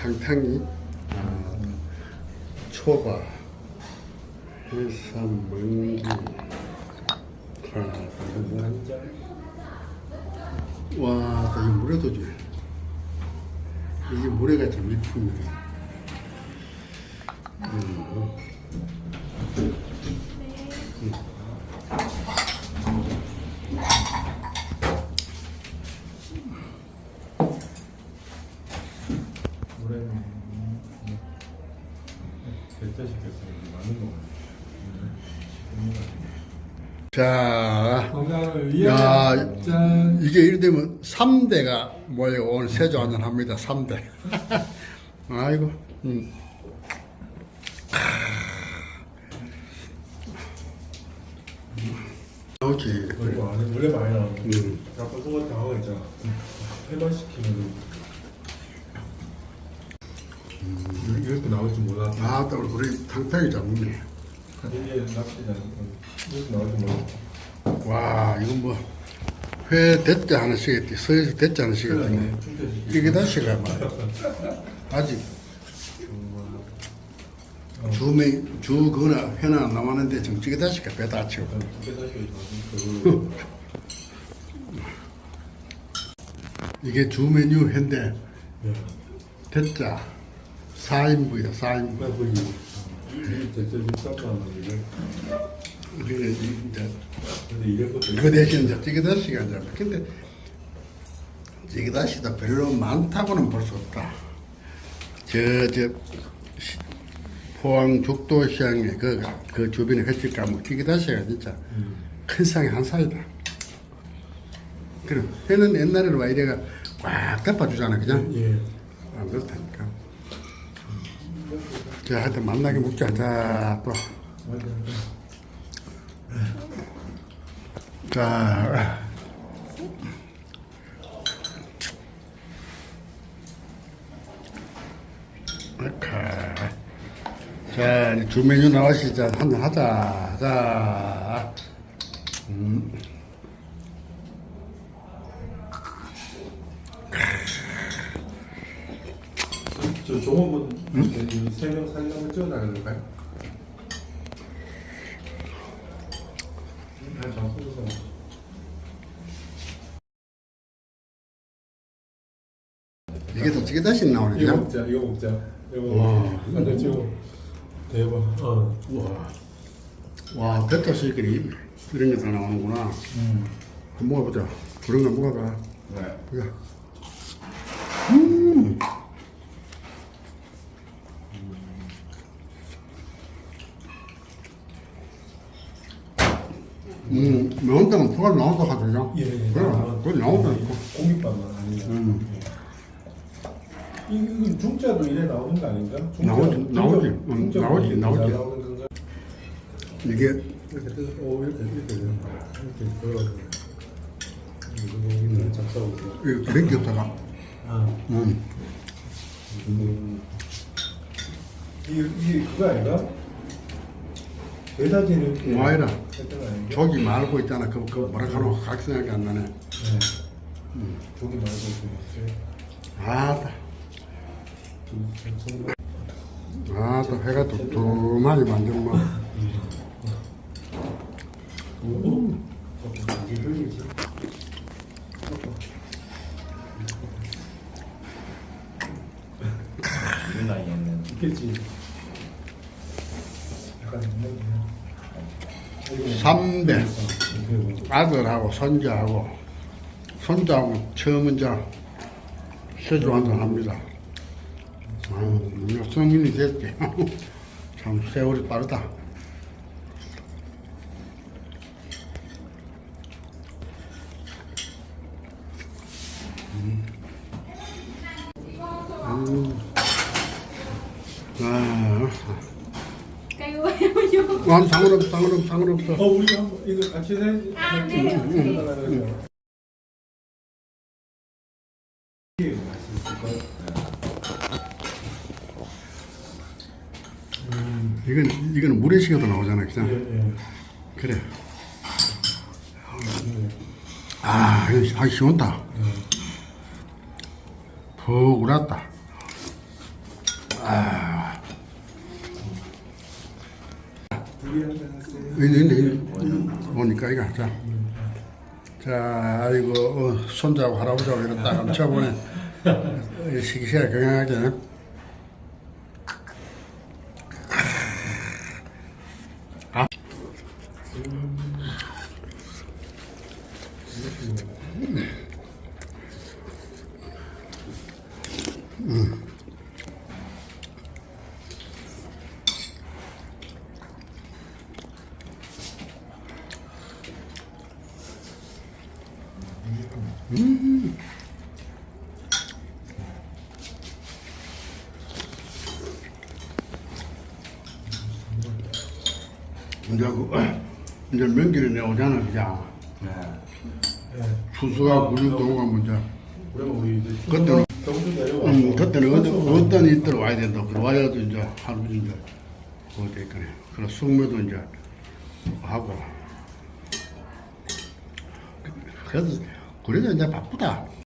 탕탕이, 아, 초밥, 해삼, 잔. 와, 나 이거 물에도 줘. 이게 물에가 참 일품이다. 음. 자, 야. 이게 이래 되면 3대가 모여 오늘 세조 한잔 합니다. 3대. 아이고. 음. 오케이. 그리고 안에 원래 많이 나오는 음. 자꾸 똑같은 하고 있잖아. 해발시키면 음. 이렇게 나올 줄 몰랐어. 아, 또 우리 탕탕이 잡네. 이게 낚시잖아. 와, 이건 뭐, 회 대짜 하나씩. 서에서 대짜 하나씩. 충전시. 이게 다시가 뭐, 아직 주매, 주 그거나 회나 남았는데 지금 찌개 다시가 배 다 치고. 두개 다시 그걸로. 이게 주 메뉴 회인데, 네. 대짜 4인분이다, 4인분. 원이래. 우리가 이제 근데 이래부터 이거 대신 이제 찌개 다시가 이제, 근데 찌개 다시도 별로 많다고는 볼 수 없다. 저, 저, 시- 포항 죽도시장에 그, 그 주변에 횟집 가면 찌개 다시가 진짜 큰 상에 한 사이다. 그래, 회는 옛날에는 와 이래가 꽉 덮어주잖아, 그냥. 예. 안 그렇다니까. 자, 하여튼 만나게 먹자. 자, 또. 자. 아카. 자, 주 메뉴 나왔으니까 한잔 하자. 자. 음. 저 종업원 세명 한번 찍어 나가볼까요? 아, 장소에서 이게 더 찌개 다시 나오네, 이거? 먹자, 이거 먹자. 이거 와. 한잔 찍어. 대박. 어. 와. 와, 백자식들이 이런 게 다 나오는구나. 음. 한번 먹어보자. 그런 거 먹어봐. 네. 보자. 음. 음, 매운 데는 포가 나온다 하더냐? 예, 예. 그래, 그거 나온다. 공깃밥만 아니냐. 음. 이- 이건 중짜도 이래 나오는 거 아닌가? 나오지, 중짜- 나오지. 응, 나오지, 나오지. 건가? 이게, 이렇게 뜯어, 오, 이렇게, 이렇게, 이렇게 걸어서. 이거 잡사오고. 이거 없다가, 아. 음, 음. 이게, 이게 그거 아닌가? 이렇게. 뭐. 했던 거 아닌가? 조기 말고 있잖아. 그, 그 뭐라 하노? 각 생각이 안 나네. 네. 조기 말고 그 아따, 정말 아따, 회가 두툼하니 완전 뭐. 이게 흘리지. 그 나이에는 있겠지. 약간 삼대 이렇게 아들하고 손자하고 손자하고 처음 이제 세주 한잔 합니다. 이거 성인이 됐지. 참 세월이 빠르다. 음. 아, Kayo 완 상관없어, 상관없어, 상관없어. 어 우리 한번 이거 같이 해. 아, 네. 음, 이건 이건 물에 식어도 나오잖아, 예, 그냥. 예. 그래. 예. 아, 이거 하기 시원다. 예. 푹 울었다. 있 있네, 있네. 보니까 이거 자. 자, 아이고, 어, 손자하고 할아버지하고 이렇게 딱 감춰보네. 시기시가 건강하게. 아. 이제 그, 이제 명절에 내오잖아, 그자. 네. 먼저. 그러면 우리 이제 그때는- 경주 음, 그때는 어떤, 어떤 일들 와야 된다. 그와야도 이제 하루 이제 어디 있거네. 그래 숙매도 이제 하고. 그래도 그래도 이제 바쁘다.